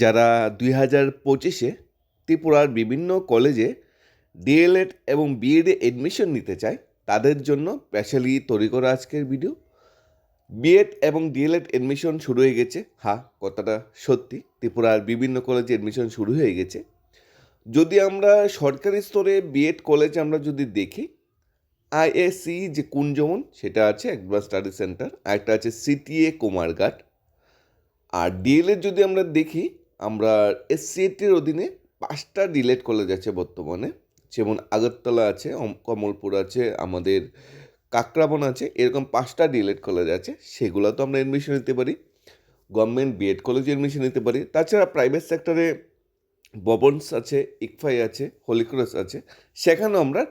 যারা দুই হাজার পঁচিশে ত্রিপুরার বিভিন্ন কলেজে ডিএলএড এবং বিএডে এডমিশন নিতে চায়, তাদের জন্য স্পেশালি তৈরি করা আজকের ভিডিও বিএড এবং ডিএলএড এডমিশন শুরু হয়ে গেছে। হ্যাঁ কথাটা সত্যি, ত্রিপুরার বিভিন্ন কলেজে এডমিশন শুরু হয়ে গেছে। যদি আমরা সরকারি স্তরে বিএড কলেজ আমরা যদি দেখি, আইএসসি যে কুঞ্জমন সেটা আছে অ্যাডভান্স স্টাডি সেন্টার আরেকটা আছে সিটিএ কুমারঘাট আর ডিএলএড যদি আমরা দেখি আমরা এসসিএটির অধীনে পাঁচটা ডিলেট কলেজ আছে বর্তমানে। যেমন আগরতলা আছে কমলপুর আছে, আমাদের কাকরাবন আছে, এরকম পাঁচটা ডিলেট কলেজ আছে সেগুলো তো আমরা এডমিশন নিতে পারি। গভর্নমেন্ট বিএড কলেজে এডমিশন নিতে পারি। তাছাড়া প্রাইভেট সেক্টরে ববন্স আছে ইকফাই আছে হলিক্রস আছে, সেখানেও আমরা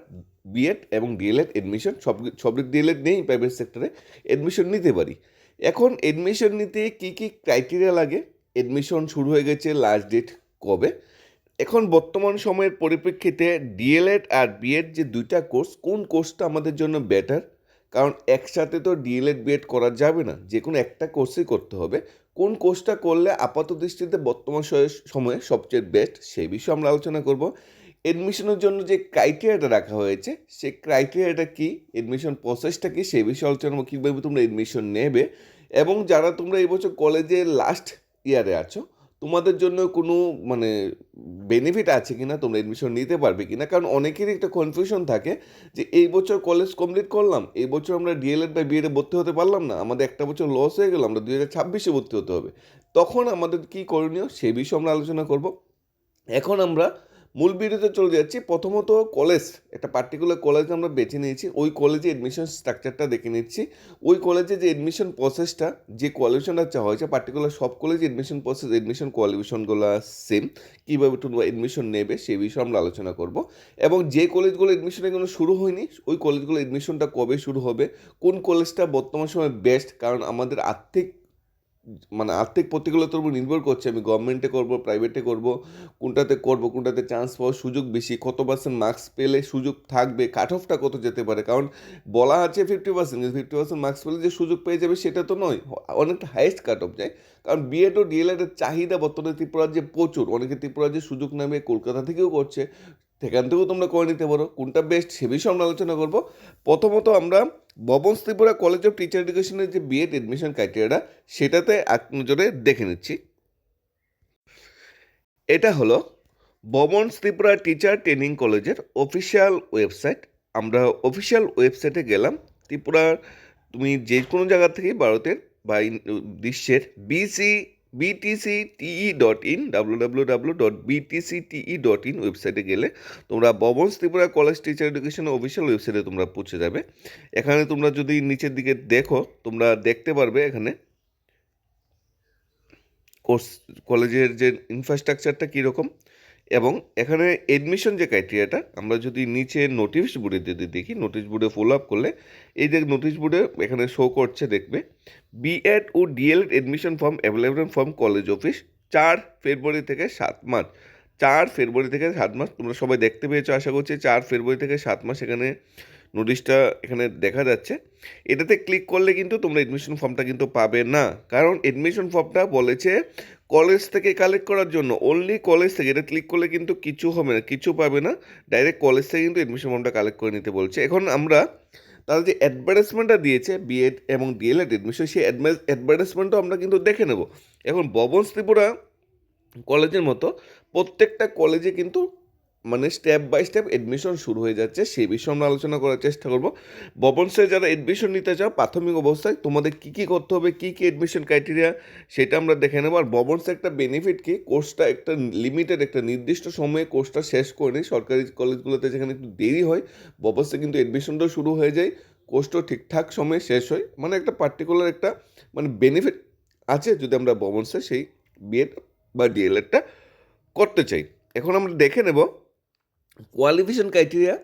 বিএড এবং ডিএলএড এডমিশন সব সব ডিএলএড নেই প্রাইভেট সেক্টরে এডমিশন নিতে পারি। এখন এডমিশন নিতে কী কী ক্রাইটেরিয়া লাগে? এডমিশন শুরু হয়ে গেছে লাস্ট ডেট কবে? এখন বর্তমান সময়ের পরিপ্রেক্ষিতে ডিএলএড আর বিএড যে দুইটা কোর্স কোন কোর্সটা আমাদের জন্য বেটার কারণ একসাথে তো ডিএলএড বিএড করা যাবে না। যে কোনো একটা কোর্সই করতে হবে। কোন কোর্সটা করলে আপাত দৃষ্টিতে বর্তমান সময়ে- সবচেয়ে বেস্ট সেই বিষয়ে আমরা আলোচনা করব। এডমিশনের জন্য যে ক্রাইটেরিয়াটা রাখা হয়েছে, সেই ক্রাইটেরিয়াটা কি? এডমিশন প্রসেসটা কী? সেই বিষয়ে আলোচনা কীভাবে তোমরা এডমিশন নেবে? এবং যারা তোমরা এবছর কলেজে লাস্ট ইয়ারে আছো? তোমাদের জন্য কোনো মানে বেনিফিট আছে কি না তোমরা এডমিশন নিতে পারবে কি না কারণ অনেকেরই একটা কনফিউশন থাকে যে, এই বছর কলেজ কমপ্লিট করলাম, এই বছর আমরা ডিএলএড বা বিএডে ভর্তি হতে পারলাম না, আমাদের একটা বছর লস হয়ে গেল, আমরা দুই হাজার ছাব্বিশে ভর্তি হতে হবে। তখন আমাদের কী করণীয়? সে বিষয়ে আমরা আলোচনা করব। এখন আমরা মূল ভিডিওতে চলে যাচ্ছি। প্রথমত কলেজ একটা পার্টিকুলার কলেজ আমরা বেছে নিয়েছি। ওই কলেজে এডমিশন স্ট্রাকচারটা দেখে নিচ্ছি। ওই কলেজে যে এডমিশন প্রসেসটা যে কোয়ালিফিকেশনটা চাওয়া হয়েছে পার্টিকুলার সব কলেজে এডমিশন প্রসেস এডমিশন কোয়ালিফিকেশনগুলো সেম কীভাবে তোমরা এডমিশন নেবে সেই বিষয়ে আমরা আলোচনা করব। এবং যে কলেজগুলো এডমিশন এখনও শুরু হয়নি, ওই কলেজগুলো এডমিশনটা কবে শুরু হবে? কোন কলেজটা বর্তমান সময় বেস্ট কারণ আমাদের আর্থিক মানে আর্থিক প্রতিকূলতার উপর নির্ভর করছে, আমি গভর্নমেন্টে করব প্রাইভেটে করব, কোনটাতে করব, কোনটাতে চান্স পাওয়ার সুযোগ বেশি, কত পার্সেন্ট মার্কস পেলে সুযোগ থাকবে কাট অফটা কত যেতে পারে? কারণ বলা আছে ফিফটি পার্সেন্ট কিন্তু ফিফটি পার্সেন্ট মার্কস পেলে যে সুযোগ পেয়ে যাবে সেটা তো নয়, অনেকটা হাইয়েস্ট কাট অফ যায়। কারণ বিএড ও ডিএলএডের চাহিদা বর্তমানে ত্রিপুরার যে প্রচুর, অনেকে ত্রিপুরার যে সুযোগ নামে কলকাতা থেকেও করছে সেখান থেকেও তোমরা করে নিতে পারো। কোনটা বেস্ট সে বিষয়ে আমরা আলোচনা করব। প্রথমত আমরা Bhavan Tripura college of teacher এডুকেশনের যে বিএড এডমিশন ক্রাইটেরিয়াটা সেটাতে এক নজরে দেখে নিচ্ছি। এটা হলো ববন ত্রিপুরা টিচার ট্রেনিং কলেজের অফিসিয়াল ওয়েবসাইট আমরা অফিসিয়াল ওয়েবসাইটে গেলাম। ত্রিপুরার তুমি যে কোনো জায়গা থেকেই ভারতের বা বিশ্বের BC BTC TE dot in W W W dot BTCTE dot in ওয়েবসাইটে গেলে তোমরা Bhavan's Tripura college teacher education official ওয়েবসাইটে তোমরা পৌঁছে যাবে। এখানে তোমরা যদি নিচের দিকে দেখো, তোমরা দেখতে পারবে এখানে কোর্স কলেজের যে ইনফ্রাস্ট্রাকচারটা কীরকম এবং এখানে এডমিশন যে ক্রাইটেরিয়াটা আমরা যদি নিচে নোটিশ বোর্ডে যদি দেখি নোটিশ বোর্ডে ফলো আপ করলে, এই যে নোটিশ বোর্ডে এখানে শো করছে দেখবে বিএড ও DElEd admission form available form college office চার ফেব্রুয়ারি থেকে সাত মার্চ। চার ফেব্রুয়ারি থেকে সাত মাস তোমরা সবাই দেখতে পেয়েছ, আশা করছি চার ফেব্রুয়ারি থেকে সাত মাস এখানে নোটিশটা এখানে দেখা যাচ্ছে। এটাতে ক্লিক করলে কিন্তু তোমরা এডমিশন ফর্মটা কিন্তু পাবে না। কারণ এডমিশন ফর্মটা বলেছে কলেজ থেকে কালেক্ট করার জন্য। অনলি কলেজ থেকে। এটা ক্লিক করলে কিন্তু কিছু হবে না, কিছু পাবে না। ডাইরেক্ট কলেজ থেকে কিন্তু এডমিশন ফর্মটা কালেক্ট করে নিতে বলছে। এখন আমরা তারা যে অ্যাডভার্টাইজমেন্টটা দিয়েছে বিএড এবং ডিএলএড এডমিশন সেই অ্যাডভার্টাইজমেন্টও আমরা কিন্তু দেখে নেব। এখন ববন ত্রিপুরা কলেজের মতো প্রত্যেকটা কলেজে কিন্তু মানে স্টেপ বাই স্টেপ এডমিশন শুরু হয়ে যাচ্ছে, সেই বিষয়ে আমরা আলোচনা করার চেষ্টা করব। ববনসে যারা এডমিশন নিতে চাও, প্রাথমিক অবস্থায় তোমাদের কী কী করতে হবে, কী কী এডমিশন ক্রাইটেরিয়া সেটা আমরা দেখে নেব। আর ববনসে একটা বেনিফিট কি? কোর্সটা একটা লিমিটেড একটা নির্দিষ্ট সময়ে কোর্সটা শেষ করে নিই। সরকারি কলেজগুলোতে যেখানে একটু দেরি হয় ববনসে কিন্তু এডমিশনটাও শুরু হয়ে যায় কোর্সটাও ঠিকঠাক সময়ে শেষ হয়। মানে একটা পার্টিকুলার একটা মানে বেনিফিট আছে যদি আমরা ববনসে সেই বিএড বা ডিএলএডটা করতে চাই। এখন আমরা দেখে নেব qualification criteria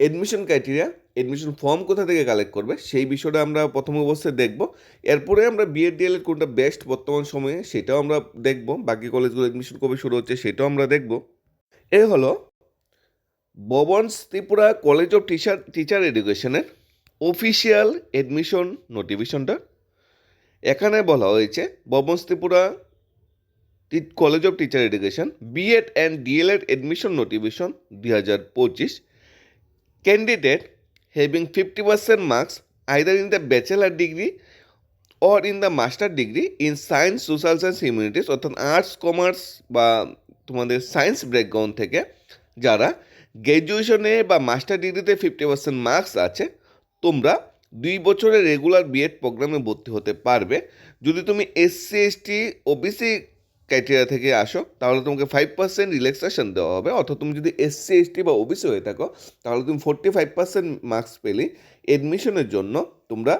admission criteria admission form কোথা থেকে কালেক্ট করবে, সেই বিষয়টা আমরা প্রথম অবস্থায় দেখব। এরপরে আমরা বিএড ডিএলএড কোনটা বেস্ট বর্তমান সময়ে সেটাও আমরা দেখব। বাকি কলেজগুলো এডমিশন কবে শুরু হচ্ছে সেটাও আমরা দেখব। এ হলো Bhavans Tripura college of teacher teacher এডুকেশনের অফিসিয়াল এডমিশন নোটিফিকেশনটা এখানে বলা হয়েছে Bhavans Tripura college of teacher education BEd and DElEd admission notification দুই হাজার পঁচিশ candidate having fifty percent marks either in the bachelor degree or in the master degree in science social science humanities অর্থাৎ arts commerce বা তোমাদের science background থেকে যারা গ্র্যাজুয়েশনে বা master ডিগ্রিতে ফিফটি পার্সেন্ট মার্কস আছে, তোমরা দুই বছরের রেগুলার বিএড প্রোগ্রামে ভর্তি হতে পারবে। যদি তুমি এসসি এসটি ওবিসি ক্রাইটেরিয়া থেকে আসো, তাহলে তোমাকে ফাইভ পার্সেন্ট রিল্যাক্সেশন দেওয়া হবে। অর্থাৎ তুমি যদি এসসি এসটি বা ওবিসি হয়ে থাকো, তাহলে তুমি ফোর্টি ফাইভ পার্সেন্ট মার্কস পেলে এডমিশনের জন্য তোমরা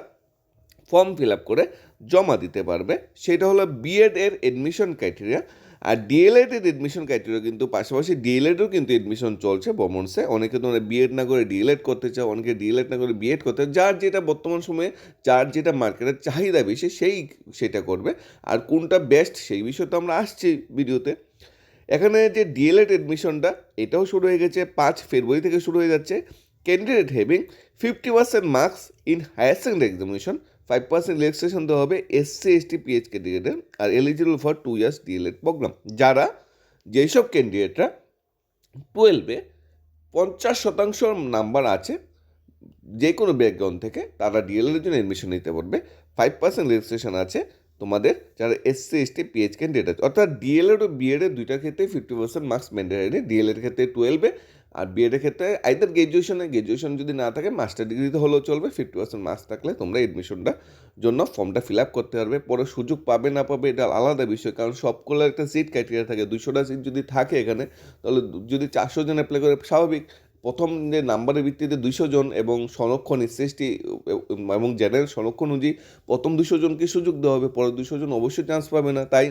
ফর্ম ফিল আপ করে জমা দিতে পারবে। সেটা হলো বিএড এর এডমিশন ক্রাইটেরিয়া আর ডিএলএড এর এডমিশন ক্রাইটেরিয়া কিন্তু পাশাপাশি ডিএলএডও কিন্তু এডমিশন চলছে বমন্সে অনেকে তোমরা বিএড না করে ডিএলএড করতে চাও অনেকে ডিএলএড না করে বিএড করতে যার যেটা বর্তমান সময়ে, যার যেটা মার্কেটের চাহিদা বেশি, সেই সেটা করবে। আর কোনটা বেস্ট সেই বিষয়ে তো আমরা আসছি ভিডিওতে এখানে যে ডিএলএড এডমিশনটা এটাও শুরু হয়ে গেছে পাঁচ ফেব্রুয়ারি থেকে শুরু হয়ে যাচ্ছে। Candidate having fifty percent marks in higher secondary examination five percent relaxation দেওয়া হবে এসসি এসটি পিএইচ ক্যান্ডিডেটের আর eligible for two years DElEd programme যারা যেসব ক্যান্ডিডেটরা টুয়েলভে পঞ্চাশ শতাংশ নাম্বার আছে যে কোনো ব্যাকগ্রাউন্ড থেকে, তারা ডিএলএডের জন্য এডমিশন নিতে পারবে। ফাইভ পার্সেন্ট রিল্যাক্সেশন আছে তোমাদের যারা এসসি এসটি পিএইচ ক্যান্ডিডেট আছে অর্থাৎ ডিএলএড ও বিএডের দুইটার ক্ষেত্রে fifty percent marks mandatory DElEd ক্ষেত্রে টুয়েলভে আর বিএডের ক্ষেত্রে আইদার গ্র্যাজুয়েশনে গ্র্যাজুয়েশন যদি না থাকে মাস্টার ডিগ্রিতে হলেও চলবে ফিফটি পার্সেন্ট মার্কস থাকলে তোমরা এডমিশনটা জন্য ফর্মটা ফিল আপ করতে পারবে। পরে সুযোগ পাবে না পাবে, এটা আলাদা বিষয়, কারণ সবগুলো একটা সিট ক্রাইটেরিয়া থাকে। দুশোটা সিট যদি থাকে এখানে, তাহলে যদি চারশো জন অ্যাপ্লাই করে, স্বাভাবিক। প্রথম যে নাম্বারের ভিত্তিতে দুইশো জন এবং সংরক্ষণ এসএসটি এবং জেনারেল সংরক্ষণ অনুযায়ী প্রথম দুশো জনকে সুযোগ দেওয়া হবে, পরের দুশো জন অবশ্যই চান্স পাবে না। তাই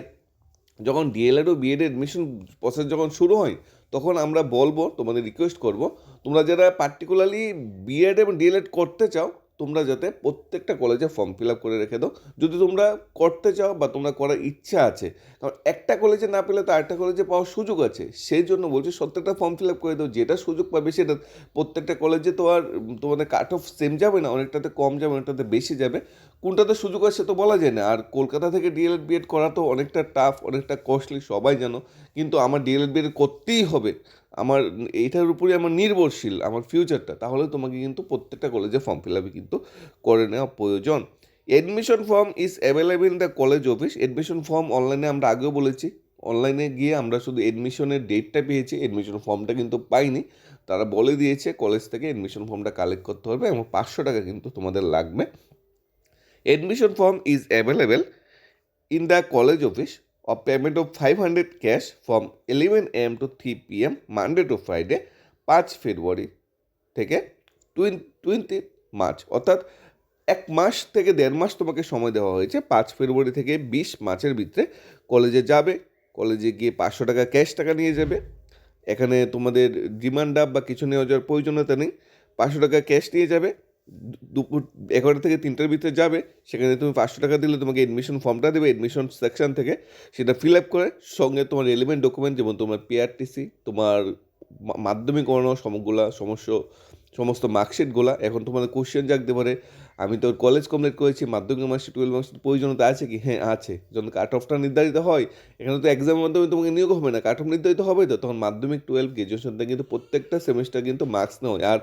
যখন ডিএলএড ও বিএড এডমিশন প্রসেস যখন শুরু হয় তখন আমরা বলব, তোমাদের রিকোয়েস্ট করব, তোমরা যারা পার্টিকুলারলি বিএড এবং ডিএলএড করতে চাও, তোমরা যাতে প্রত্যেকটা কলেজে ফর্ম ফিল আপ করে রেখে দাও। যদি তোমরা করতে চাও বা তোমরা করার ইচ্ছা আছে, কারণ একটা কলেজে না পেলে তো আরেকটা কলেজে পাওয়ার সুযোগ আছে। সেই জন্য বলছি প্রত্যেকটা ফর্ম ফিল আপ করে দাও, যেটা সুযোগ পাবে সেটা প্রত্যেকটা কলেজে তো আর তোমাদের কাট অফ সেম যাবে না, অনেকটাতে কম যাবে, অনেকটাতে বেশি যাবে। কোনটাতে সুযোগ আছে তো বলা যায় না। আর কলকাতা থেকে ডিএলএড বিএড করা তো অনেকটা টাফ অনেকটা কস্টলি সবাই জানো। কিন্তু আমার ডিএলএড বিএড করতেই হবে। আমার এইটার উপরে আমার নির্ভরশীল, আমার ফিউচারটা তাহলে তোমাকে কিন্তু প্রত্যেকটা কলেজে ফর্ম ফিল আপই কিন্তু করে নেওয়া প্রয়োজন। Admission form is available in the college office admission form অনলাইনে আমরা আগেও বলেছি। অনলাইনে গিয়ে আমরা শুধু অ্যাডমিশনের ডেটটা পেয়েছি। এডমিশন ফর্মটা কিন্তু পাইনি। তারা বলে দিয়েছে কলেজ থেকে এডমিশন ফর্মটা কালেক্ট করতে হবে এবং পাঁচশো টাকা কিন্তু তোমাদের লাগবে। Admission form is available in the college office of payment of 500 cash from 11 am to 3 pm Monday to Friday পাঁচ ফেব্রুয়ারি থেকে টোয়েন্টি মার্চ অর্থাৎ এক মাস থেকে দেড় মাস তোমাকে সময় দেওয়া হয়েছে পাঁচ ফেব্রুয়ারি থেকে বিশ মার্চের ভিতরে কলেজে যাবে, কলেজে গিয়ে পাঁচশো টাকা ক্যাশ টাকা নিয়ে যাবে। এখানে তোমাদের ডিমান্ড আপ বা কিছু নেওয়া যাওয়ার প্রয়োজনীয়তা নেই, পাঁচশো টাকা ক্যাশ নিয়ে যাবে। দুপুর, এগারোটা থেকে তিনটার ভিতরে যাবে, সেখানে তুমি পাঁচশো টাকা দিলে তোমাকে এডমিশন ফর্মটা দেবে এডমিশন সেকশন থেকে সেটা ফিল আপ করে সঙ্গে তোমার রেলিভেন্ট ডকুমেন্ট যেমন তোমার পিআরটিসি তোমার মাধ্যমিক করানো সমগুলা সমস্ত সমস্ত মার্কশিটগুলা এখন তোমাদের কোশ্চেন জাগতে পারে আমি তো কলেজ কমপ্লিট করেছি, মাধ্যমিক মার্কশিট টুয়েলভ মার্কশিট প্রয়োজনীয়তা আছে কি? হ্যাঁ আছে। যখন কাট অফটা নির্ধারিত হয়, এখানে তো এক্সামের মাধ্যমে তোমাকে নিয়োগ হবে না। কাট অফ নির্ধারিত হবে তো? তখন মাধ্যমিক টুয়েলভ গ্রাজুয়েশন থেকে কিন্তু প্রত্যেকটা সেমিস্টার কিন্তু মার্কস নেওয়া আর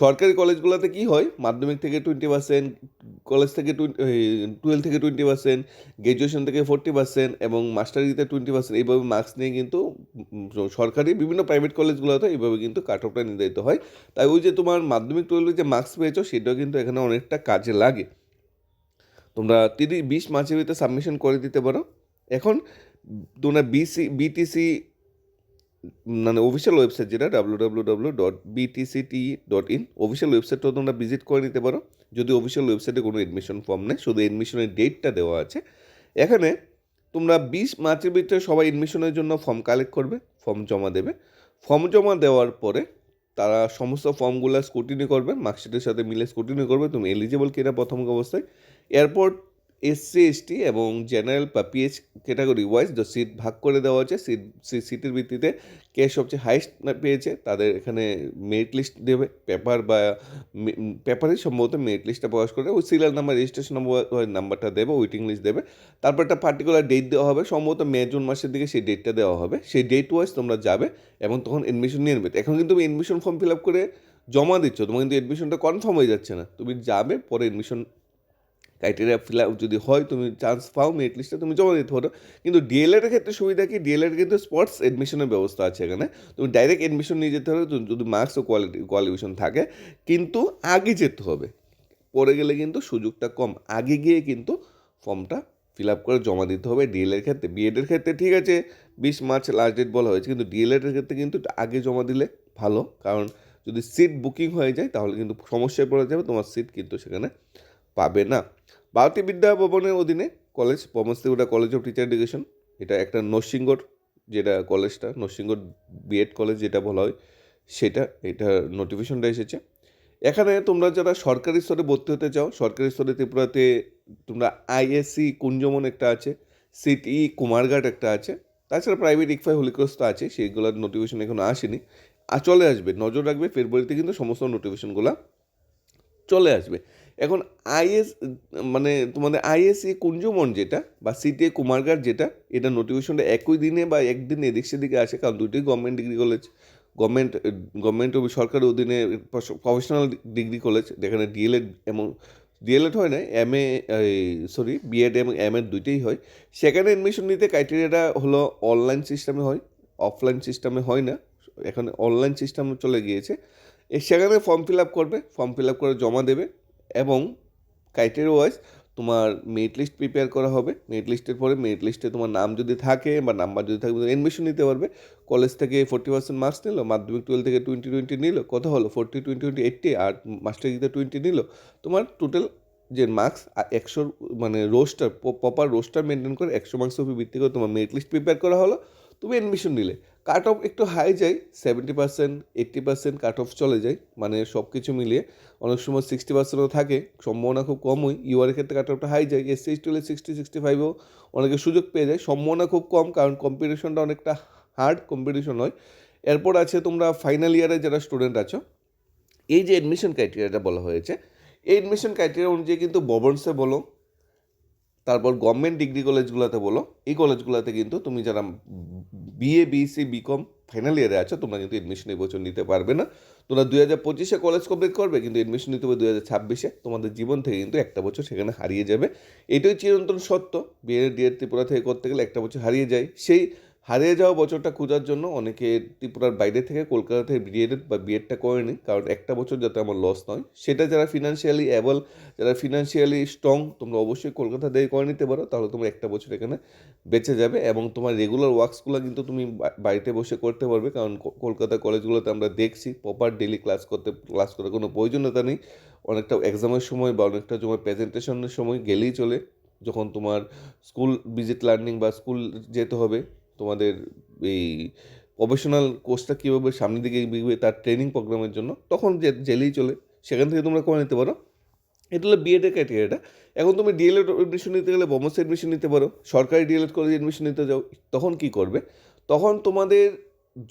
সরকারি কলেজগুলোতে কী হয়? মাধ্যমিক থেকে টোয়েন্টি পার্সেন্ট কলেজ থেকে টুয়েলভ থেকে টোয়েন্টি পার্সেন্ট গ্রাজুয়েশন থেকে ফোর্টি পার্সেন্ট এবং মাস্টারিতে টোয়েন্টি পার্সেন্ট এইভাবে মার্কস নিয়ে কিন্তু সরকারি বিভিন্ন প্রাইভেট কলেজগুলোতে এইভাবে কিন্তু কাট অফটা নির্ধারিত হয়। তাই ওই যে তোমার মাধ্যমিক টুয়েলভে যে মার্কস পেয়েছ, সেটাও কিন্তু এখানে অনেকটা কাজে লাগে। তোমরা তিরিশ বিশ মার্চের ভিতরে সাবমিশন করে দিতে পারো। এখন তোমরা বিসি বিটিসি মানে অফিসিয়াল ওয়েবসাইট যেটা W W W dot BTCT dot in official ওয়েবসাইটটাও তোমরা ভিজিট করে নিতে পারো। যদি অফিসিয়াল ওয়েবসাইটে কোনো এডমিশন ফর্ম নেই, শুধু এডমিশনের ডেটটা দেওয়া আছে। এখানে তোমরা বিশ মার্চের ভিতরে সবাই এডমিশনের জন্য ফর্ম কালেক্ট করবে ফর্ম জমা দেবে। ফর্ম জমা দেওয়ার পরে তারা সমস্ত ফর্মগুলো স্কুটিনি করবে মার্কশিটের সাথে মিলে স্কুটিনি করবে, তুমি এলিজিবল কিনা প্রথম অবস্থায়। এরপর এসসি এসটি এবং জেনারেল বা পিএইচ ক্যাটাগরি ওয়াইজ যে সিট ভাগ করে দেওয়া হয়েছে। সিট সিটের ভিত্তিতে কে সবচেয়ে হাইস্ট পেয়েছে। তাদের এখানে মেরিট লিস্ট দেবে। পেপার বা পেপারে সম্ভবত মেরিট লিস্টটা প্রকাশ করে ওই সিরিয়াল নাম্বার রেজিস্ট্রেশন নম্বর নাম্বারটা দেবে ওয়েটিং লিস্ট দেবে। তারপর একটা পার্টিকুলার ডেট দেওয়া হবে। সম্ভবত মে, জুন মাসের দিকে সেই ডেটটা দেওয়া হবে। সেই ডেট ওয়াইজ তোমরা যাবে এবং তখন এডমিশন নিয়ে নেবে। এখন কিন্তু তুমি এডমিশন ফর্ম ফিল আপ করে জমা দিচ্ছ। তোমার কিন্তু এডমিশনটা কনফার্ম হয়ে যাচ্ছে না। তুমি যাবে, পরে এডমিশন ক্রাইটেরিয়া ফিল আপ যদি হয়, তুমি চান্স পাও মেরিট লিস্টে তুমি জমা দিতে পারো। কিন্তু ডিএলএড এর ক্ষেত্রে সুবিধা কি? ডিএলএড কিন্তু স্পোর্টস এডমিশনের ব্যবস্থা আছে এখানে। তুমি ডাইরেক্ট এডমিশন নিয়ে যেতে হবে যদি মার্কস ও কোয়ালিটি কোয়ালিফিকেশন থাকে। কিন্তু আগে যেতে হবে। পরে গেলে কিন্তু সুযোগটা কম। আগে গিয়ে কিন্তু ফর্মটা ফিল আপ করে জমা দিতে হবে। ডিএলএর ক্ষেত্রে বিএডের ক্ষেত্রে ঠিক আছে, বিশ মার্চ লাস্ট ডেট বলা হয়েছে। কিন্তু ডিএলএডের ক্ষেত্রে কিন্তু আগে জমা দিলে ভালো। কারণ যদি সিট বুকিং হয়ে যায়, তাহলে কিন্তু সমস্যায় পড়ে যাবে। তোমার সিট কিন্তু সেখানে পাবে না। ভারতী বিদ্যা ভবনের অধীনে কলেজ পমস্তিগুড়া কলেজ অফ টিচার এডুকেশন এটা একটা নরসিংগড় যেটা কলেজটা নরসিংগড় বিএড কলেজ যেটা বলা হয়, সেটা এটা নোটিফিকেশনটা এসেছে। এখানে তোমরা যারা সরকারি স্তরে ভর্তি হতে চাও, সরকারি স্তরে ত্রিপুরাতে তোমরা আইএসসি কুঞ্জমন একটা আছে সিটি কুমারঘাট একটা আছে, তাছাড়া প্রাইভেট ইকফাই হলিক্রস তো আছে, সেইগুলোর নোটিফিকেশন এখনও আসেনি। আর চলে আসবে, নজর রাখবে ফেব্রুয়ারিতে কিন্তু সমস্ত নোটিফিকেশনগুলো চলে আসবে। এখন আইএস মানে তোমাদের আইএসসি কুঞ্জমন যেটা বা সিটিএ কুমারঘাট যেটা, এটা নোটিফিকেশনটা একই দিনে বা একদিন এদিক সেদিকে আসে, কারণ দুটোই government degree college government government সরকারের অধীনে প্রফেশনাল ডিগ্রি কলেজ যেখানে ডিএলএড এবং ডিএলএড হয় না এম এ সরি বিএড এবং এম এড দুইটাই হয়। সেখানে অ্যাডমিশন নিতে ক্রাইটেরিয়াটা হলো অনলাইন সিস্টেমে হয় অফলাইন সিস্টেমে হয় না, এখন অনলাইন সিস্টেম চলে গিয়েছে। সেখানে ফর্ম ফিল আপ করবে ফর্ম ফিল আপ করে জমা দেবে। এবং ক্রাইটেরিয়া ওয়াইজ তোমার মেরিট লিস্ট প্রিপেয়ার করা হবে। মেরিট লিস্টের পরে মেরিট লিস্টে তোমার নাম যদি থাকে বা নাম্বার যদি থাকে এডমিশন নিতে পারবে। কলেজ থেকে ফোর্টি পার্সেন্ট মার্কস নিল, মাধ্যমিক টুয়েলভ থেকে টোয়েন্টি টোয়েন্টি নিল কত হলো ফোর্টি টোয়েন্টি টোয়েন্টি এইট্টি আর মাস্টার ডিগ্রিতে টোয়েন্টি নিল। তোমার টোটাল যে মার্কস একশোর মানে রোস্টার প্রপার রোস্টার মেনটেন করে একশো মার্কসের উপর ভিত্তি করে তোমার মেরিট লিস্ট প্রিপেয়ার করা হলো। তুমি এডমিশন নিলে। কাট অফ একটু হাই যায় seventy percent eighty percent cut off চলে যায় মানে সব কিছু মিলিয়ে অনেক সময় সিক্সটি পার্সেন্টও থাকে, সম্ভাবনা খুব কম হয় ইউআরের ক্ষেত্রে কাট অফটা হাই যায় এস সি হলে সিক্সটি সিক্সটি ফাইভও অনেকে সুযোগ পেয়ে যায়, সম্ভাবনা খুব কম, কারণ কম্পিটিশনটা অনেকটা হার্ড কম্পিটিশন হয় এরপর আছে তোমরা ফাইনাল ইয়ারে যারা স্টুডেন্ট আছো, এই যে অ্যাডমিশন ক্রাইটেরিয়াটা বলা হয়েছে, এই অ্যাডমিশন ক্রাইটেরিয়া অনুযায়ী কিন্তু ববন্সে বলো গভর্নমেন্ট ডিগ্রি কলেজগুলোতে বলো, এই কলেজগুলোতে কিন্তু তুমি যারা বিএ বিএসসি বিকম ফাইনাল ইয়ারে আছো, তোমরা কিন্তু এডমিশন এবছর নিতে পারবে না। তোমরা দুই হাজার পঁচিশে কলেজ কমপ্লিট করবে, কিন্তু এডমিশন নিতে হবে দুই হাজার ছাব্বিশে। তোমাদের জীবন থেকে কিন্তু একটা বছর সেখানে হারিয়ে যাবে। এটাই চিরন্তন সত্য। বিএ ডিএড ত্রিপুরা থেকে করতে গেলে একটা বছর হারিয়ে যায়। সেই হারিয়ে যাওয়া বছরটা খোঁজার জন্য অনেকে ত্রিপুরার বাইরে থেকে কলকাতা থেকে বিএড বা বিএডটা করে নি কারণ একটা বছর যাতে আমার লস নয়। সেটা যারা ফিনান্সিয়ালি অ্যাবল যারা ফিনান্সিয়ালি স্ট্রং তোমরা অবশ্যই কলকাতা থেকে করে নিতে পারো। তাহলে তোমরা একটা বছর এখানে বেঁচে যাবে এবং তোমার রেগুলার ওয়ার্কসগুলো কিন্তু তুমি বাড়িতে বসে করতে পারবে। কারণ কলকাতা কলেজগুলোতে আমরা দেখছি প্রপার ডেলি ক্লাস করতে ক্লাস করার কোনো প্রয়োজনীয়তা নেই। অনেকটা এক্সামের সময় বা অনেকটা সময় প্রেজেন্টেশনের সময় গেলেই চলে। যখন তোমার স্কুল ভিজিট লার্নিং বা স্কুল যেতে হবে তোমাদের এই প্রফেশনাল কোর্সটা কীভাবে সামনের দিকে এগিয়ে তার ট্রেনিং প্রোগ্রামের জন্য, তখন যে জেলেই চলে, সেখান থেকে তোমরা করে নিতে পারো। এটা হলো বিএডের ক্রাইটেরিয়াটা এখন তুমি ডিএলএড এডমিশন নিতে গেলে বমস এডমিশন নিতে পারো, সরকারি ডিএলএড কলেজে এডমিশন নিতে যাও, তখন কি করবে? তখন তোমাদের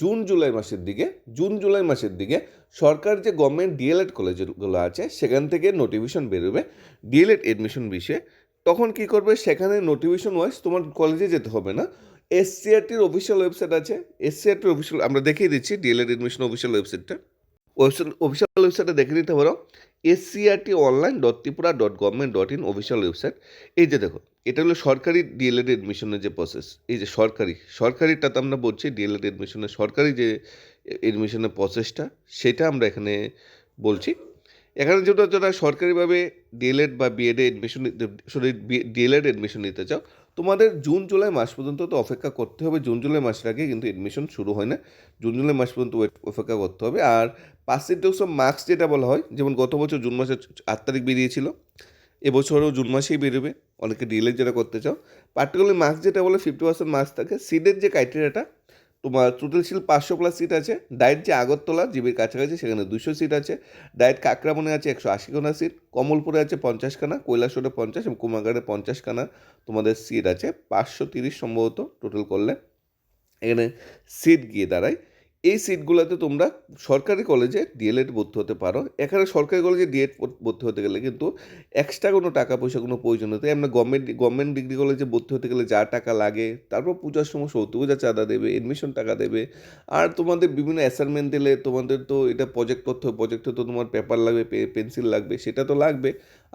জুন জুলাই মাসের দিকে জুন জুলাই মাসের দিকে সরকার যে গভর্নমেন্ট ডিএলএড কলেজগুলো আছে, সেখান থেকে নোটিফিকেশন বেরোবে ডিএলএড এডমিশন বিষয়ে। তখন কি করবে? সেখানে নোটিফিকেশন ওয়াইজ তোমার কলেজে যেতে হবে না। এসসিআরটির অফিসিয়াল ওয়েবসাইট আছে। এসসিআরটির অফিসিয়াল আমরা দেখিয়ে দিচ্ছি ডিএলএড এডমিশন অফিসিয়াল ওয়েবসাইটটা ওয়েবসাইট অফিসিয়াল ওয়েবসাইটে দেখে নিতে পারো। SCERT online dot Tripura dot government dot in official website এই যে দেখো, এটা হলো সরকারি ডিএলএড এডমিশনের যে প্রসেস এই যে সরকারি, সরকারিটা তো আমরা বলছি ডিএলএড এডমিশনের সরকারি যে এডমিশনের প্রসেসটা সেটা আমরা এখানে বলছি। এখানে যেটা যারা সরকারিভাবে ডিএলএড বা বিএডে এডমিশন সরি ডিএলএড এডমিশন নিতে চাও তোমাদের জুন, জুলাই মাস পর্যন্ত তো অপেক্ষা করতে হবে। জুন, জুলাই মাসের আগে কিন্তু এডমিশন শুরু হয় না। জুন, জুলাই মাস পর্যন্ত অপেক্ষা করতে হবে। আর পার্সেন্টেজ অফ মার্কস যেটা বলা হয়, যেমন গত বছর জুন মাসের আট তারিখ বেরিয়েছিল, এবছরও জুন মাসেই বেরোবে। অনেকে ডিএলএড যেটা করতে চাও। পার্টিকুলার মার্কস যেটা বলে ফিফটি পার্সেন্ট মার্কস থাকে। সিডের যে ক্রাইটেরিয়াটা তোমার টোটাল পাঁচশো প্লাস সিট আছে। ডায়েট যে আগরতলা, জিবির কাছাকাছি, সেখানে দুশো সিট আছে। ডায়েট কাকরামনে আছে একশো আশিখানা সিট কমলপুরে আছে পঞ্চাশখানা, কৈলাসরে পঞ্চাশ এবং কুমারঘাটে পঞ্চাশখানা তোমাদের সিট আছে। পাঁচশো তিরিশ সম্ভবত টোটাল করলে। এখানে সিট গিয়ে দাঁড়ায়। এই সিটগুলোতে তোমরা সরকারি কলেজে ডিএলএড ভর্তি হতে পারো। এখানে সরকারি কলেজে ডিএড ভর্তি হতে গেলে কিন্তু এক্সট্রা কোনো টাকা পয়সা, কোনো প্রয়োজন হতে আমরা গভর্নমেন্ট গভর্নমেন্ট ডিগ্রি কলেজে ভর্তি হতে গেলে যা টাকা লাগে, তারপর পূজার সময় সত্তর পূজা চাঁদা দেবে এডমিশন টাকা দেবে। আর তোমাদের বিভিন্ন অ্যাসাইনমেন্ট দিলে তোমাদের তো এটা প্রজেক্ট করতে হবে প্রজেক্টে তো তোমার পেপার লাগবে পেন্সিল লাগবে, সেটা তো লাগবে।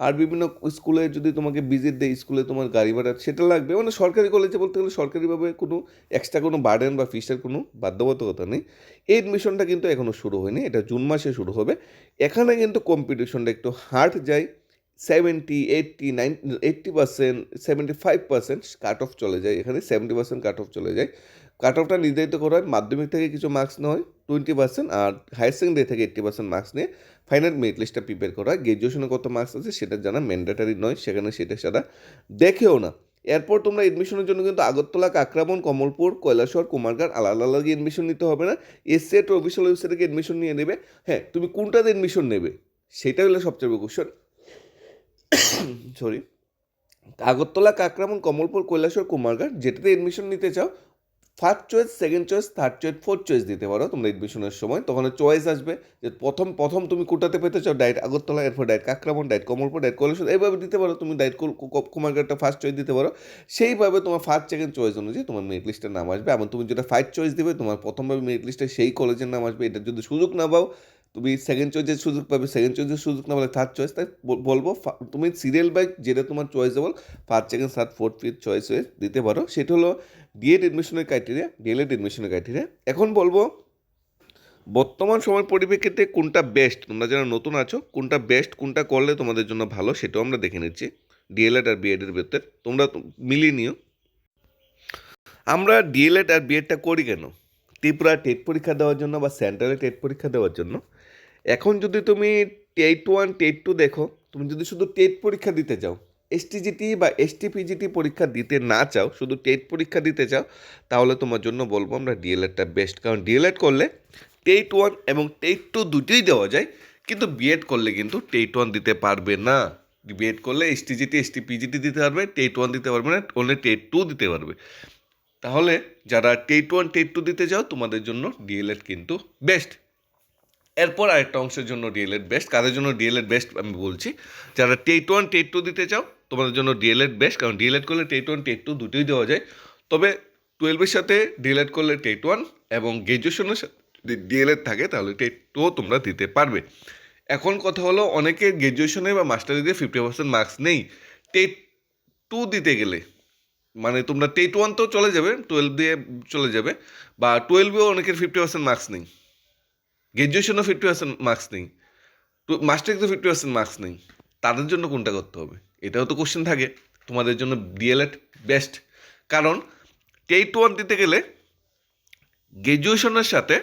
আর বিভিন্ন স্কুলে যদি তোমাকে ভিজিট দেয় স্কুলে তোমার গাড়ি ভাড়া, সেটা লাগবে। মানে সরকারি কলেজে বলতে গেলে সরকারিভাবে কোনো এক্সট্রা কোনো বার্ডেন বা ফিসের কোনো বাধ্যবাধকতা নেই। এই এডমিশনটা কিন্তু এখনও শুরু হয়নি, এটা জুন মাসে শুরু হবে। এখানে কিন্তু কম্পিটিশনটা একটু হার্ড যায়। Seventy eighty nine eighty percent seventy five percent cut off চলে যায়। এখানে সেভেন্টি পার্সেন্ট কাট অফ চলে যায়। কাট অফটা নির্ধারিত করা হয়, মাধ্যমিক থেকে কিছু মার্কস নেওয়া হয় টোয়েন্টি পার্সেন্ট আর হায়ার সেকেন্ডারি থেকে এইট্টি পার্সেন্ট মার্কস নিয়ে ফাইনাল মেরিট লিস্টটা প্রিপেয়ার করা হয়। গ্র্যাজুয়েশনে কত মার্কস আছে সেটা জানা ম্যান্ডেটারি নয়, সেখানে সেটা সারা দেখেও না। এরপর তোমরা এডমিশনের জন্য কিন্তু আগরতলা কাকরাবন কমলপুর, কৈলাসহর, কুমারঘাট আলাদা আলাদা এডমিশন নিতে হবে না। এসসিএট অফিসিয়াল ওয়েবসাইট থেকে এডমিশন নিয়ে নেবে। হ্যাঁ তুমি কোনটাতে এডমিশন নেবে? সেটা হলো সবচেয়ে বড় কোশ্চেন সরি আগরতলা কাকরামন কমলপুর, কৈলাসহর, কুমারঘাট যেটাতে এডমিশন নিতে চাও first choice second choice third choice fourth choice দিতে পারো, তোমরা এডমিশনের সময়। তখন চয়েস আসবে যে প্রথম প্রথম তুমি কোটাতে পেতে চাও ডাইট আগরতলা, এরপর ডাইট কাকরামন ডাইট কমলপুর ডাইট কৈলাসহর এইভাবে দিতে পারো তুমি ডাইট কুমারঘাটটা ফার্স্ট চয়েস দিতে পারো। সেইভাবে তোমার ফার্স্ট সেকেন্ড চয়েস অনুযায়ী তোমার মেরিট লিস্টের নাম আসবে। এবং তুমি যেটা ফার্স্ট চয়েস দিবে, তোমার প্রথমভাবে মেরিট লিস্টে সেই কলেজের নাম আসবে। এটা যদি সুযোগ না পাও, তুমি সেকেন্ড চয়েসের সুযোগ পাবে। সেকেন্ড চয়েসের সুযোগ না পেলে থার্ড চয়েস তাই বলব তুমি সিরিয়াল বাই যেটা তোমার choiceable first second third fourth fifth choice দিতে পারো। সেটা হলো ডিএড এডমিশনের ক্রাইটেরিয়া ডিএলএড এডমিশনের ক্রাইটেরিয়া এখন বলব, বর্তমান সময়ের পরিপ্রেক্ষিতে কোনটা বেস্ট তোমরা যারা নতুন আছো, কোনটা বেস্ট কোনটা করলে তোমাদের জন্য ভালো সেটাও আমরা দেখে নিচ্ছি। ডিএলএড আর বিএডের ভেতর, তোমরা মিলিয়ে নিও। আমরা ডিএলএড আর বিএডটা করি কেন? ত্রিপুরা টেট পরীক্ষা দেওয়ার জন্য বা সেন্ট্রালে টেট পরীক্ষা দেওয়ার জন্য। এখন যদি তুমি টেট ওয়ান টেট টু দেখো, তুমি যদি শুধু টেট পরীক্ষা দিতে চাও এসটিজিটি বা এসটিপিজিটি পরীক্ষা দিতে না চাও, শুধু টেট পরীক্ষা দিতে চাও, তাহলে তোমার জন্য বলব আমরা ডিএলএডটা বেস্ট কারণ ডিএলএড করলে টেট ওয়ান এবং টেট টু দুটোই দেওয়া যায়, কিন্তু বিএড করলে কিন্তু টেট ওয়ান দিতে পারবে না। বিএড করলে এসটিজিটি এসটিপিজিটি দিতে পারবে টেট ওয়ান দিতে পারবে না অনলি টেট টু দিতে পারবে। তাহলে যারা টেট ওয়ান টেট টু দিতে চাও, তোমাদের জন্য ডিএলএড কিন্তু বেস্ট এরপর আরেকটা অংশের জন্য ডিএলএড বেস্ট কাদের জন্য ডিএলএড বেস্ট আমি বলছি? যারা টেট ওয়ান টেট টু দিতে চাও তোমাদের জন্য ডিএলএড বেস্ট কারণ ডিএলএড করলে টেট ওয়ান টেট টু দুটোই দেওয়া যায়। তবে টুয়েলভের সাথে ডিএলএড করলে টেট ওয়ান এবং গ্র্যাজুয়েশনের সাথে ডিএলএড থাকে, তাহলে টেট টুও তোমরা দিতে পারবে। এখন কথা হলো, অনেকে গ্র্যাজুয়েশনে বা master degree fifty percent marks নেই। টেট টু দিতে গেলে মানে তোমরা টেট ওয়ান তো চলে যাবে টুয়েলভ দিয়ে চলে যাবে, বা টুয়েলভেও অনেকের ফিফটি পার্সেন্ট মার্কস নেই। গ্র্যাজুয়েশনও ফিফটি পার্সেন্ট মার্কস নেই। তো master degree fifty percent marks নেই। তাদের জন্য কোনটা করতে হবে? এটাও তো কোশ্চেন থাকে। তোমাদের জন্য ডিএলএড বেস্ট কারণ টেট ওয়ান দিতে গেলে গ্র্যাজুয়েশনের সাথে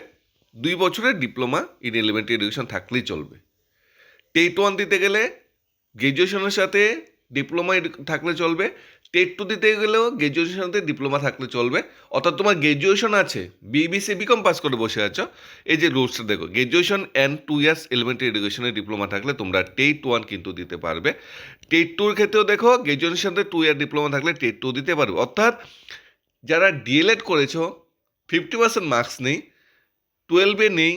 দুই বছরের ডিপ্লোমা ইন এলিমেন্টারি এডুকেশন থাকলেই চলবে। টেট ওয়ান দিতে গেলে গ্র্যাজুয়েশনের সাথে ডিপ্লোমা থাকলে চলবে। টেট টু দিতে গেলেও গ্র্যাজুয়েশনের সাথে ডিপ্লোমা থাকলে চলবে। অর্থাৎ তোমার গ্র্যাজুয়েশন আছে বিবিসি বিকম পাস করে বসে আছো। এই যে রুলসটা দেখো graduation and two years elementary এডুকেশনের ডিপ্লোমা থাকলে তোমরা টেট ওয়ান কিন্তু দিতে পারবে। টেট টুর ক্ষেত্রেও দেখো গ্র্যাজুয়েশনের সাথে টু ইয়ার ডিপ্লোমা থাকলে টেট টু দিতে পারবে। অর্থাৎ যারা ডিএলএড করেছ ফিফটি পার্সেন্ট মার্কস নেই টুয়েলভে নেই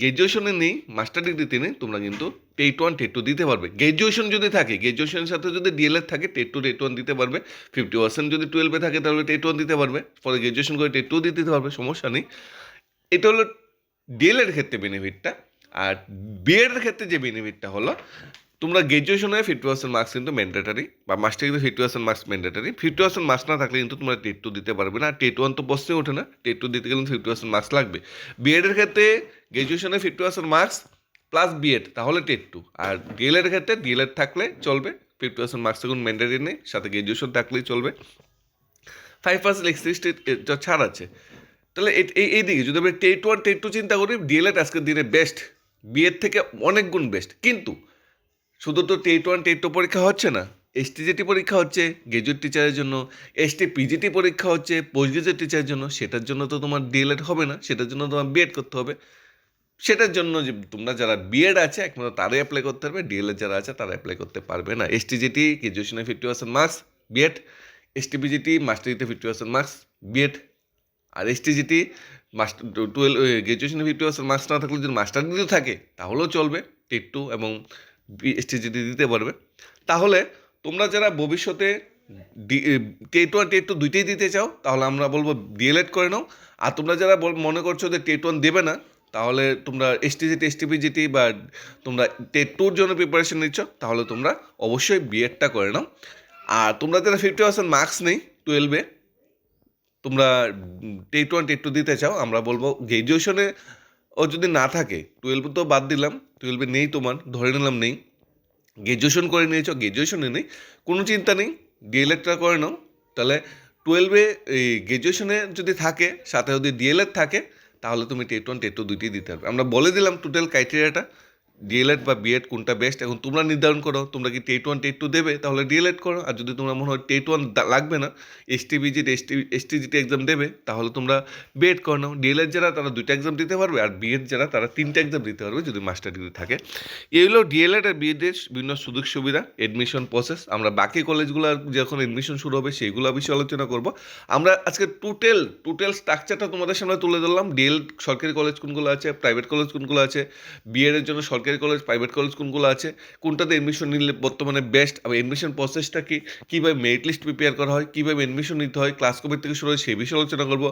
গ্র্যাজুয়েশনে নেই মাস্টার ডিগ্রিতে নেই, তোমরা কিন্তু টেট ওয়ান টেট টু দিতে পারবে। গ্র্যাজুয়েশন যদি থাকে গ্র্যাজুয়েশনের সাথে যদি ডিএলএড থাকে টেট টু টেট ওয়ান দিতে পারবে। ফিফটি পার্সেন্ট যদি টুয়েলভে থাকে, তাহলে টেট ওয়ান দিতে পারবে। পরে গ্র্যাজুয়েশন করে টেট টু দিতে পারবে, সমস্যা নেই। এটা হলো ডিএলএড ক্ষেত্রে বেনিফিটটা আর বিএড ক্ষেত্রে যে বেনিফিটটা হলো তোমরা গ্র্যাজুয়েশনে ফিফটি পার্সেন্ট মার্কস কিন্তু ম্যান্ডেটারি বা মাস্টার কিন্তু fifty percent marks mandatory fifty percent marks না থাকলে কিন্তু তোমরা টেট টু দিতে পারবে না। টেট ওয়ান তো প্রশ্নই ওঠে না। টেট টু দিতে গেলে ফিফটি পার্সেন্ট মার্কস লাগবে। বিএডের ক্ষেত্রে গ্র্যাজুয়েশনে fifty percent marks plus BEd তাহলে টেট টু আর ডিএলএড ক্ষেত্রে ডিএলএড থাকলে চলবে ফিফটি পার্সেন্ট মার্কস এখন ম্যান্ডেটারি নেই, সাথে গ্র্যাজুয়েশন থাকলেই চলবে। ফাইভ পার্সেন্ট এক্সট্রিস্ট ছাড় আছে। তাহলে এ- এই এইদিকে যদি আমরা টেট ওয়ান টেট টু চিন্তা করি ডিএলএড আজকের দিনে বেস্ট বিএড থেকে অনেক গুণ বেস্ট কিন্তু শুধু তো টেট ওয়ান টেট টু পরীক্ষা হচ্ছে না। এসটিজিটি পরীক্ষা হচ্ছে গ্রাজুয়েট টিচারের জন্য। এসটি পিজিটি পরীক্ষা হচ্ছে পোস্ট গ্রাজুয়েট টিচারের জন্য। সেটার জন্য তো তোমার ডিএলএড হবে না। সেটার জন্য তোমার বিএড করতে হবে। সেটার জন্য যে তোমরা যারা বিএড আছে, একমাত্র তারাই অ্যাপ্লাই করতে পারবে। ডিএলএড যারা আছে, তারা অ্যাপ্লাই করতে পারবে না। STGT গ্রাজুয়েশনে fifty percent marks BEd STPGT মাস্টারিতে fifty percent marks BEd আর এসটিজিটি মাস্টার টুয়েলভ গ্রাজুয়েশনে ফিফটি পার্সেন্ট মার্কস না থাকলে যদি মাস্টার ডিগ্রি থাকে, তাহলেও চলবে। টেট টু এবং এসটিজিটি দিতে পারবে, তাহলে তোমরা যারা ভবিষ্যতে টেট ওয়ান টেট টু দুইটাই দিতে চাও, তাহলে আমরা বলব ডিএলএড করে নাও। আর তোমরা যারা মনে করছ যে টেট ওয়ান দেবে না, তাহলে তোমরা এসটিজিটি এসটিপিজিটি বা তোমরা টেট টুর জন্য প্রিপারেশন নিচ্ছ, তাহলে তোমরা অবশ্যই বিএডটা করে নাও। আর তোমরা যারা ফিফটি পার্সেন্ট মার্কস নেই টুয়েলভে তোমরা টেট ওয়ান টেট টু দিতে চাও, আমরা বলব গ্রাজুয়েশনে ও যদি না থাকে টুয়েলভ তো বাদ দিলাম টুয়েলভে নেই তোমার, ধরে নিলাম নেই। গ্রাজুয়েশন করে নিয়েছো গ্রাজুয়েশনে নেই, কোনো চিন্তা নেই ডিএলএডটা করে নাও। তাহলে টুয়েলভে এই গ্রাজুয়েশনে যদি থাকে, সাথে যদি ডিএলএড থাকে, তাহলে তুমি টেট ওয়ান টেট টু দুইটি দিতে পারবে। আমরা বলে দিলাম টোটাল ক্রাইটেরিয়াটা ডিএলএড বা বিএড কোনটা বেস্ট এখন তোমরা নির্ধারণ করো, তোমরা কি টেট ওয়ান টেট টু দেবে? তাহলে ডিএলএড করো, আর যদি তোমরা মনে হয় টেট ওয়ান লাগবে না এসটি বিজিট এসটি এসটিজিটি এক্সাম দেবে, তাহলে তোমরা বিএড করো নাও। ডিএলএড যারা, তারা দুইটা এক্সাম দিতে পারবে, আর বিএড যারা, তারা তিনটা এক্সাম দিতে পারবে যদি মাস্টার ডিগ্রি থাকে। এই ডিএলএড আর বিএডের বিভিন্ন সুযোগ সুবিধা এডমিশন প্রসেস আমরা বাকি কলেজগুলো যখন এডমিশন শুরু হবে, সেইগুলো বিষয়ে আলোচনা করব। আমরা আজকে টোটাল টোটাল স্ট্রাকচারটা তোমাদের সামনে তুলে ধরলাম। ডিএল সরকারি কলেজ কোনগুলো আছে প্রাইভেট কলেজ কোনগুলো আছে বিএডের জন্য সরকারি কলেজ প্রাইভেট কলেজ কোনগুলো আছে? কোনটাতে এডমিশন নিলে বর্তমানে বেস্ট আবার এডমিশন প্রসেসটা কি? কীভাবে মেরিট লিস্ট প্রিপেয়ার করা হয়? কীভাবে এডমিশন নিতে হয়? ক্লাস কবে থেকে শুরু হয়? সেই বিষয়ে আলোচনা করব।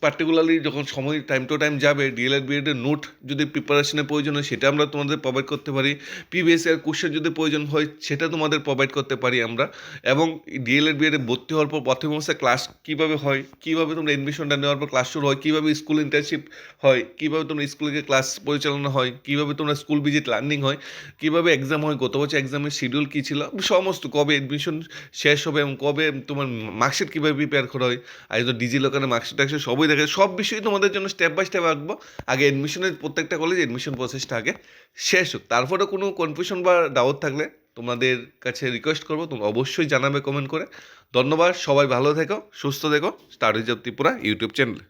পার্টিকুলারলি যখন সময় টাইম টু টাইম যাবে ডিএলএড বিএডের নোট যদি প্রিপারেশনের প্রয়োজন হয়, সেটা আমরা তোমাদের প্রোভাইড করতে পারি। পিভিএস এর কোশ্চেন যদি প্রয়োজন হয়, সেটা তোমাদের প্রোভাইড করতে পারি আমরা। এবং ডিএলএড বিএডে ভর্তি হওয়ার পর প্রথম অবস্থায় ক্লাস কীভাবে হয়? কীভাবে তোমরা এডমিশনটা নেওয়ার পর ক্লাস শুরু হয়? কীভাবে স্কুল ইন্টার্নশিপ হয়? কীভাবে তোমরা স্কুলে ক্লাস পরিচালনা হয়? কীভাবে তোমরা স্কুল ভিজিট লার্নিং হয়। কীভাবে এক্সাম হয়, গত বছর এক্সামের শিডিউল কী ছিল? সমস্ত কবে এডমিশন শেষ হবে এবং কবে তোমার মার্কশিট কীভাবে প্রিপেয়ার করা হয়? আর তো ডিজি লোকানের মার্কশিট টাকশিট সবই দেখে, সব বিষয়ই তোমাদের জন্য স্টেপ বাই স্টেপ আঁকবো। আগে এডমিশনের প্রত্যেকটা কলেজ এডমিশন প্রসেসটা আগে শেষ হোক। তারপরে কোনো কনফিউশন বা ডাউট থাকলে তোমাদের কাছে রিকোয়েস্ট করব, তোমরা অবশ্যই জানাবে কমেন্ট করে। ধন্যবাদ, সবাই ভালো থেকো, সুস্থ থেকো। Studies of Tripura YouTube channel